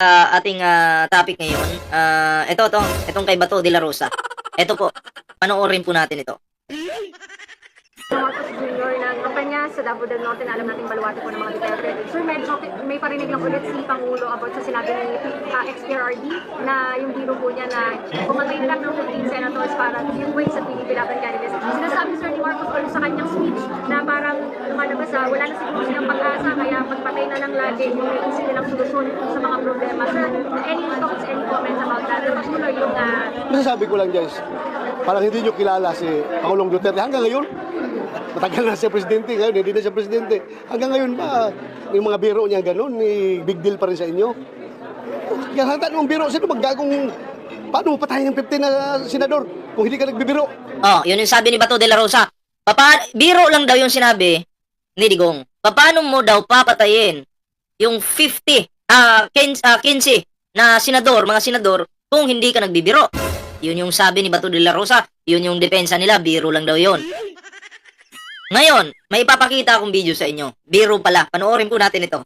ah, ating ah, topic ngayon. Ah, ito, ito. Itong kay Bato de la Rosa. Ito po. Panoorin po natin ito. Marcos Jr. ng kampanya sa Davao del Norte na alam nating baluarte po ng mga Duterte. Sir, medyo may parinig lang ulit si Pangulo about sa sinabi ni uh, ex-PRRD na yung biro po niya na pumatay lang ng 15 senators para yung way sa PDP laban candidates. Sinasabi Sir ni Marcos ulit sa kanyang speech na parang ah, wala na siguro silang pag-asa kaya magpatay na lang lagi yung may easy nilang solusyon sa mga problema. Sir, any thoughts, any comments about that? Patuloy yung uh, Masasabi ko lang guys, parang hindi nyo kilala si Pangulong Duterte hanggang ngayon. Matagal na siya presidente, ngayon hindi na siya presidente. Hanggang ngayon ba, yung mga biro niya ganun, may big deal pa rin sa inyo? Yan hata ng biro, sino maggagong, paano patayin ng 15 na senador kung hindi ka nagbibiro? Oh, yun yung sabi ni Bato de la Rosa. Papa, biro lang daw yung sinabi ni Digong. Paano mo daw papatayin yung 50, ah, 15, ah, 15 na senador, mga senador, kung hindi ka nagbibiro? Yun yung sabi ni Bato de la Rosa. Yun yung depensa nila, biro lang daw yun. Ngayon, may ipapakita akong video sa inyo. Biro pala. Panoorin po natin ito.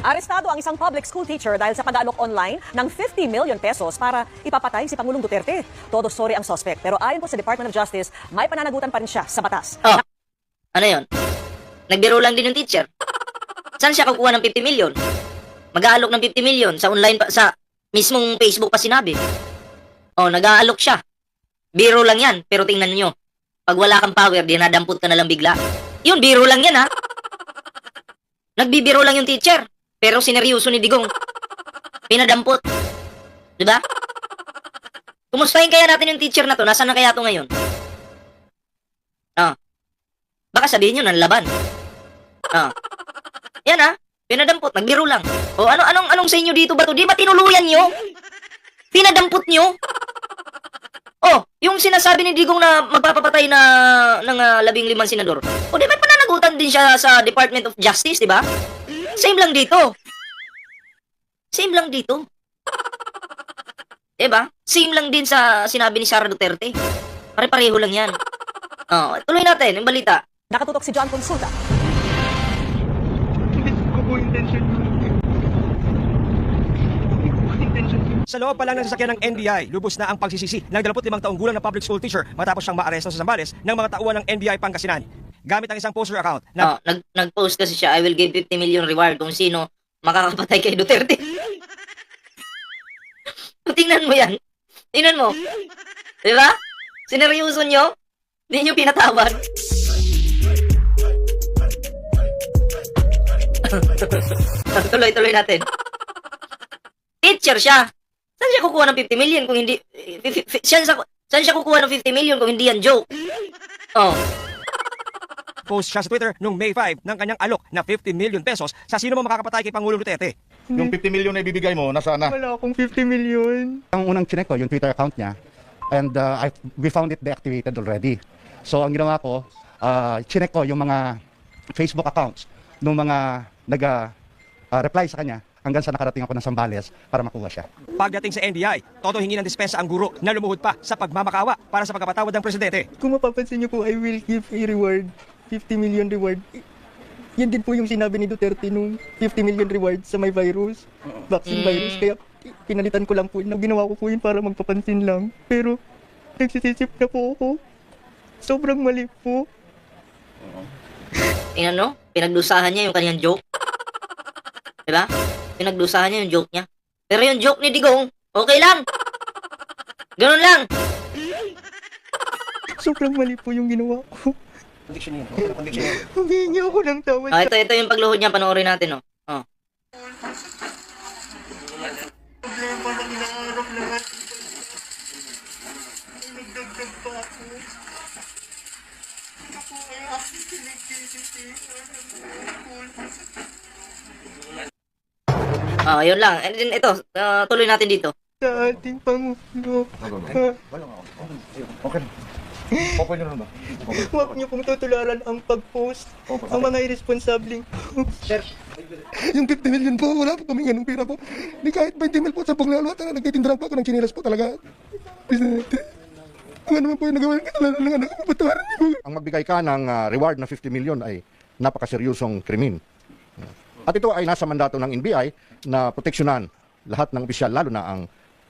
Arestado ang isang public school teacher dahil sa pag-aalok online ng 50 million pesos para ipapatay si Pangulong Duterte. Todo sorry ang suspect. Pero ayon po sa Department of Justice, may pananagutan pa rin siya sa batas. Oh, ano yun? Nagbiro lang din yung teacher. Saan siya kukuha ng 50 million? Mag-aalok ng 50 million sa online pa, sa mismong Facebook pa sinabi. Oh, nag-aalok siya. Biro lang yan, pero tingnan nyo. Pag wala kang power, dinadampot ka na lang bigla. Yun, biro lang yan ha. Nagbibiro lang yung teacher. Pero sineryoso ni Digong. Pinadampot. Di ba? Kumustahin kaya natin yung teacher na to? Nasaan na kaya to ngayon? Baka sabihin nyo, nanlaban. Ah. Yan ah. Pinadampot. Nagbiro lang. O ano, anong, anong sa inyo dito ba to? Di ba tinuluyan nyo? Pinadampot nyo? Oh, yung sinasabi ni Digong na magpapapatay na ng ah, labing limang senador. O di may pananagutan din siya sa Department of Justice, di ba? Same lang dito. Same lang dito. Diba? Same lang din sa sinabi ni Sara Duterte. Pare-pareho lang yan. Oh, tuloy natin yung balita. Nakatutok si John Consulta. Hindi ko po intention. Sa loob pa lang ng sasakyan ng NBI, lubos na ang pagsisisi ng 25 taong gulang na public school teacher matapos siyang maaresto sa Zambales ng mga tauhan ng NBI Pangasinan. Gamit ang isang poster account na Oh, nag nag-post kasi siya, I will give 50 million reward kung sino makakapatay kay Duterte. Tingnan mo yan. Tingnan mo. Di ba? Sineryoso nyo? Hindi nyo pinatawad. Tuloy-tuloy natin. Teacher siya. Saan siya kukuha ng 50 million kung hindi... eh, Saan, siya, saan siya kukuha ng 50 million kung hindi yan joke? Oh. post siya sa Twitter noong May 5 ng kanyang alok na 50 million pesos sa sino mo makakapatay kay Pangulong Duterte. Yung 50 million na ibibigay mo, nasaan na? Wala akong 50 million. Ang unang chinek ko, yung Twitter account niya, and uh, I, we found it deactivated already. So ang ginawa ko, uh, chinek ko yung mga Facebook accounts ng mga nag-reply sa kanya hanggang sa nakarating ako ng Sambales para makuha siya. Pagdating sa NBI, todo hingi ng dispensa ang guro na lumuhod pa sa pagmamakawa para sa pagkapatawad ng presidente. Kung mapapansin niyo po, I will give a reward. 50 million reward. Yan din po yung sinabi ni Duterte nung 50 million reward sa may virus. Vaccine virus. Kaya pinalitan ko lang po. yun. Ginawa ko po yun para magpapansin lang. Pero nagsisisip na po ako. Sobrang mali po. Tingnan no? Pinagdusahan niya yung kanyang joke. Diba? Pinagdusahan niya yung joke niya. Pero yung joke ni Digong, okay lang. Ganun lang. Sobrang mali po yung ginawa ko. Humingi ako ng tawad. Ah, ito, ito yung pagluhod niya. Panoorin natin, oh. oh. problema na inaarap lahat. Nagdagdag pa ako. Ito po ay aking pinagkikiti. Ah, yun lang. And then, ito, ah, tuloy natin dito. Sa ating Pangulo. Okay. Okay nyo na ba? Huwag niyo pong tutularan ang pag-post. Ang mga irresponsableng. Yung 50 million po, wala po kami ganung pera po. Di kahit 20 mil po sa paglalwa, talaga nagtitinda lang po ako ng chinilas po talaga. Presidente. Ang ano man po yung nagawa ng kasalanan ng anak ko, patawaran niyo. Ang magbigay ka ng ah, reward na 50 million ay napakaseryosong krimen. At ito ay nasa mandato ng NBI na proteksyonan lahat ng opisyal, lalo na ang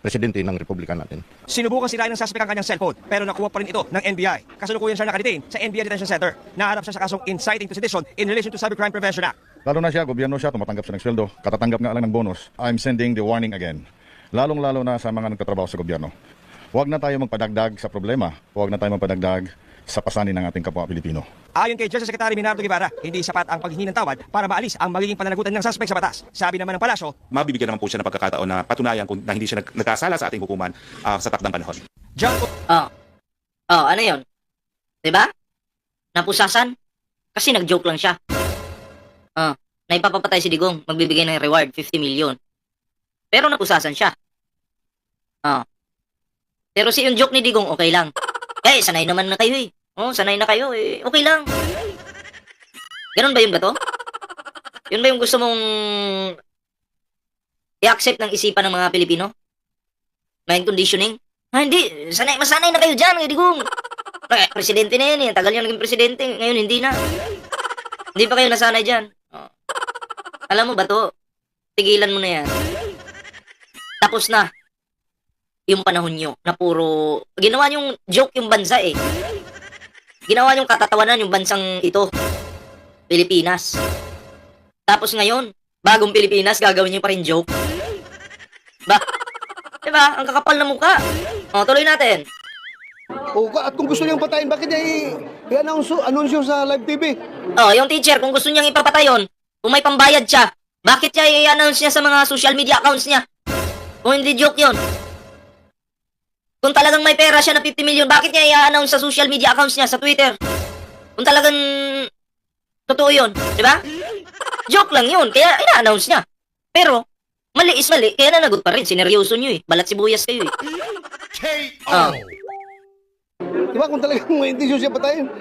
presidente ng Republika natin. Sinubukan sirain ng suspect ang kanyang cellphone pero nakuha pa rin ito ng NBI. Kasalukuyan siya nakaditain sa NBI Detention Center. Naharap siya sa kasong inciting to sedition in relation to Cybercrime Prevention Act. Lalo na siya, gobyerno siya, tumatanggap siya ng sweldo, katatanggap nga lang ng bonus. I'm sending the warning again. Lalong-lalo na sa mga nagtatrabaho sa gobyerno. Huwag na tayo magpadagdag sa problema. Huwag na tayo magpadagdag sa pasanin ng ating kapwa Pilipino. Ayon kay Justice Secretary Minardo Guevara, hindi sapat ang paghingi ng tawad para maalis ang magiging pananagutan ng suspect sa batas. Sabi naman ng palasyo, mabibigyan naman po siya ng pagkakataon na patunayan kung na hindi siya nag- nagkasala sa ating hukuman ah, sa takdang panahon. John Oh. Oh, ano yun? 'Di ba? Napusasan? Kasi nag-joke lang siya. Oh, na ipapapatay si Digong, magbibigay ng reward, 50 million. Pero napusasan siya. Oh. Pero si yung joke ni Digong, okay lang. Eh, sanay naman na kayo eh. Oh, sanay na kayo eh. Okay lang. Ganun ba yung gato? Yun ba yung gusto mong i-accept ng isipan ng mga Pilipino? Mind conditioning? Ah, hindi. Sanay, masanay na kayo dyan, kay Digong. Eh, presidente na yan eh. Tagal yan naging presidente. Ngayon, hindi na. Hindi pa kayo nasanay dyan. Oh. Alam mo ba to? Tigilan mo na yan. Tapos na. Yung panahon nyo na puro... Ginawa yung joke yung bansa eh. Ginawa yung katatawanan yung bansang ito. Pilipinas. Tapos ngayon, bagong Pilipinas, gagawin nyo pa rin joke. Ba? Diba? Ang kakapal na mukha. O, tuloy natin. O, at kung gusto niyang patayin, bakit niya i-announce anunsyo sa live TV? Oh, yung teacher, kung gusto niyang ipapatay yun, kung may pambayad siya, bakit niya i-announce niya sa mga social media accounts niya? Kung hindi joke yun. Kung talagang may pera siya na 50 million, bakit niya i-announce sa social media accounts niya, sa Twitter? Kung talagang totoo yun, di ba? Joke lang yun, kaya ina-announce niya. Pero, mali is mali, kaya nanagot pa rin. Sineryoso niyo eh. Balat sibuyas kayo eh. Oh. Di ba kung talagang may intensyon siya patayin?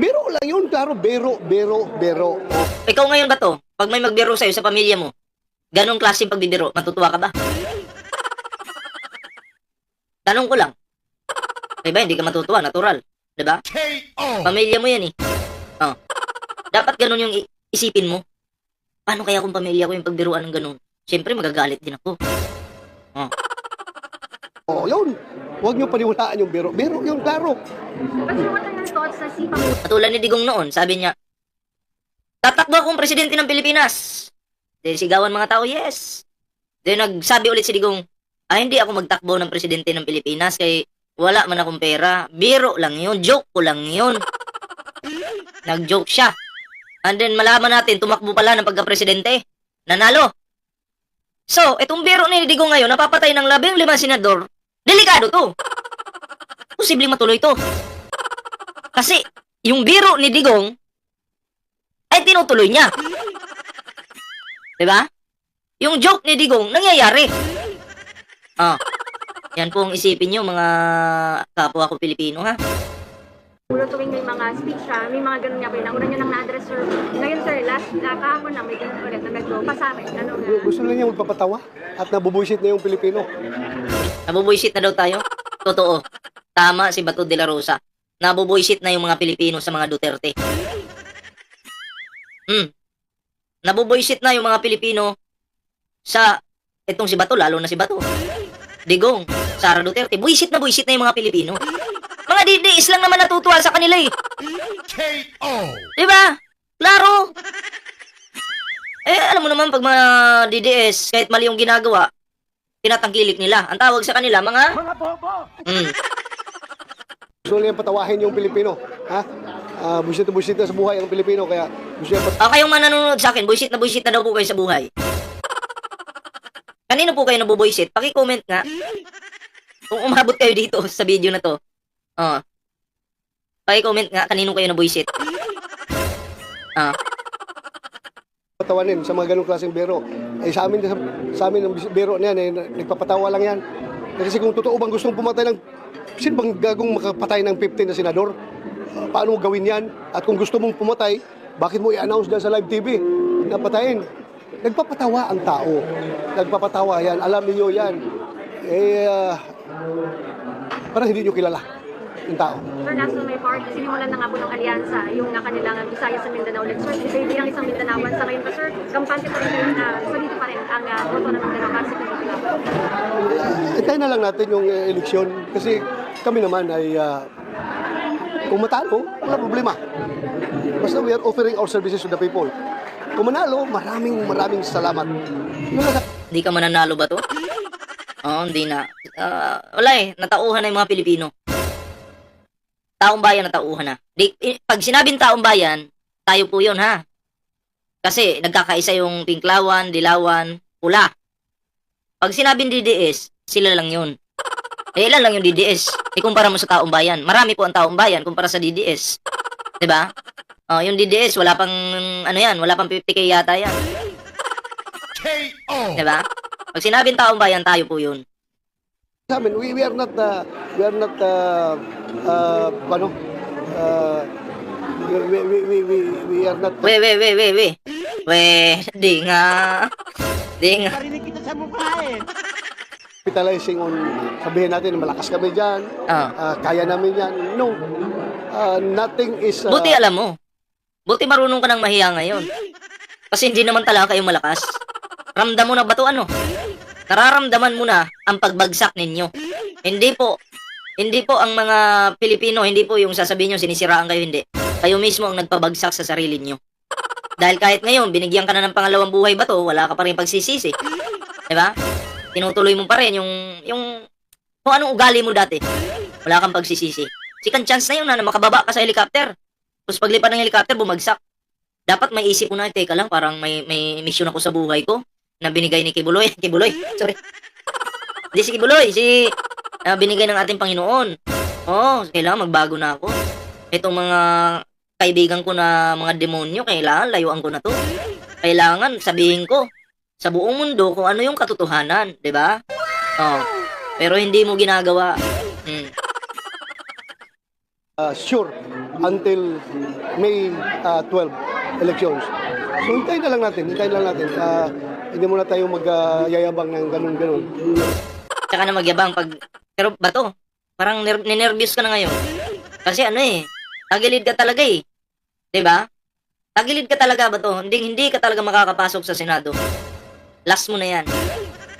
Biro lang yun, klaro. Bero, bero, bero. Ikaw ngayon ba to? Pag may magbiro sa'yo sa pamilya mo, ganong klaseng pagbibiro, matutuwa ka ba? Tanong ko lang. Diba, hindi ka matutuwa, natural. Diba? Pamilya mo yan eh. Oh. Dapat ganun yung isipin mo. Paano kaya kung pamilya ko yung pagbiruan ng ganun? Siyempre, magagalit din ako. O, yun. Huwag niyo paniwalaan yung bero. Bero yun, klaro. Katulad ni Digong noon, sabi niya, tatakbo akong presidente ng Pilipinas. Then sigawan mga tao, yes. Then nagsabi ulit si Digong, ah, hindi ako magtakbo ng presidente ng Pilipinas kay wala man akong pera. Biro lang yun, joke ko lang yun. Nag-joke siya. And then malaman natin, tumakbo pala ng pagka-presidente. Nanalo. So, itong biro ni Digong ngayon, napapatay ng labing limang senador, delikado to. Posibleng matuloy to. Kasi, yung biro ni Digong, ay tinutuloy niya. Diba? Yung joke ni Digong, nangyayari. Ah, yan po ang isipin nyo, mga kapwa ko Pilipino, ha? Pangulo tuwing may mga speech siya, may mga ganun nga po yun. Nauna niya nang na-address sir. Ngayon sir, last uh, kahapon na may ganun ulit na medyo pasakit. Ano nga? Gusto lang niya magpapatawa at nabubuisit na yung Pilipino. Nabubuisit na daw tayo? Totoo. Tama si Bato de la Rosa. Nabubuisit na yung mga Pilipino sa mga Duterte. Hmm. Nabubuisit na yung mga Pilipino sa itong si Bato, lalo na si Bato. Digong, Sara Duterte. Buisit na buisit na yung mga Pilipino. Mga DDS lang naman natutuwa sa kanila eh. Diba? Klaro. Eh, alam mo naman pag mga DDS, kahit mali yung ginagawa, tinatangkilik nila. Ang tawag sa kanila, mga... Mga bobo! Mm. Gusto niyang patawahin yung Pilipino. Ha? Ah, buisit na buisit na sa buhay ang Pilipino. Kaya gusto niya O kayong mananonood sa akin, buisit na buisit na daw po kayo sa buhay. Kanino po kayo nabubuisit? Paki-comment nga. Kung umabot kayo dito sa video na to. Oh. Paki-comment nga kanino kayo nabuisit. Ah. patawanin sa mga ganong klaseng bero. Eh, sa amin, sa, sa amin ang bero na yan, eh, nagpapatawa lang yan. Kasi kung totoo bang gustong pumatay ng, sino bang gagong makapatay ng 15 na senador? Ah, paano mo gawin yan? At kung gusto mong pumatay, bakit mo i-announce dyan sa live TV na patayin? Nagpapatawa ang tao. Nagpapatawa yan. Alam niyo yan. Eh, ah, parang hindi nyo kilala. yung tao. Sir, National May Party, sinimulan na nga po ng alyansa yung na kanilang Visayas sa Mindanao. Like, sir, kayo bilang isang Mindanaoan sa ngayon pa, sir, kampante pa rin kayo na solid pa rin ang uh, boto ng Mindanao para sa laban. Hintayin na lang natin yung eh, eleksyon kasi kami naman ay ah, kung matalo, wala problema. Basta we are offering our services to the people. Kung manalo, maraming maraming salamat. Hindi ka mananalo ba to? Oo, hindi na. Ah, wala eh, natauhan na yung mga Pilipino. Taong bayan natauhan na. Di, pag sinabing taong bayan, tayo po yun ha. Kasi nagkakaisa yung pinklawan, dilawan, pula. Pag sinabing DDS, sila lang yun. Eh, ilan lang yung DDS? Ikumpara mo sa taong bayan. Marami po ang taong bayan kumpara sa DDS. ba? Oh, yung DDS, wala pang, ano yan, wala pang 50k yata yan. Diba? Pag sinabing taong bayan, tayo po yun. Sa amin, we, we are not, uh, we are not, uh, uh, ano, uh, we, we, we, we, we, we are not We, we, we, we, we. We, di nga. Di nga. capitalizing on, sabihin natin, malakas kami dyan, Ah. uh, kaya namin yan. No, uh, nothing is, uh, Buti alam mo. Buti marunong ka ng mahiya ngayon. Kasi hindi naman talaga kayo malakas. Ramdam mo na ba to ano? Nararamdaman mo na ang pagbagsak ninyo. Hindi po. Hindi po ang mga Pilipino, hindi po yung sasabihin nyo sinisiraan kayo, hindi. Kayo mismo ang nagpabagsak sa sarili nyo. Dahil kahit ngayon, binigyan ka na ng pangalawang buhay ba to, wala ka pa rin pagsisisi. Diba? Tinutuloy mo pa rin yung, yung, kung anong ugali mo dati. Wala kang pagsisisi. Second chance na yun na, na makababa ka sa helicopter. Tapos paglipad ng helicopter, bumagsak. Dapat may isip ko na, teka lang, parang may, may mission ako sa buhay ko na binigay ni Kibuloy. Kibuloy, sorry. Hindi si Kibuloy, si ah, binigay ng ating Panginoon. Oo, kailangan magbago na ako. Itong mga kaibigan ko na mga demonyo, kailangan layuan ko na to. Kailangan sabihin ko sa buong mundo kung ano yung katotohanan, 'di ba? Oh. Pero hindi mo ginagawa. Uh, sure until May uh, 12 elections. So hintayin na lang natin, hintayin lang natin. Uh, hindi muna tayo magyayabang ng ganun-ganun. Tsaka na magyabang pag pero bato, parang ner- ninervyos ka na ngayon. Kasi ano eh, tagilid ka talaga eh. 'Di ba? Tagilid ka talaga ba to? Hindi hindi ka talaga makakapasok sa Senado. Last mo na 'yan.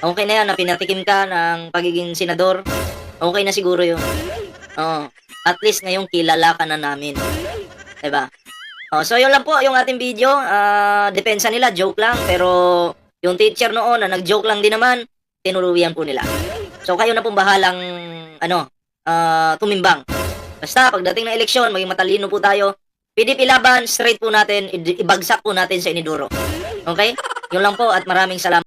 Okay na 'yan na pinatikim ka ng pagiging senador. Okay na siguro 'yun. Oo. At least ngayong kilala ka na namin. 'Di ba? Oh, so yun lang po yung ating video. Ah, depensa nila joke lang pero yung teacher noon na nag-joke lang din naman, tinuluyan po nila. So kayo na pong bahalang ano, ah, tumimbang. Basta pagdating ng eleksyon, maging matalino po tayo. PDP laban, straight po natin, ibagsak po natin sa iniduro. Okay? Yun lang po at maraming salamat.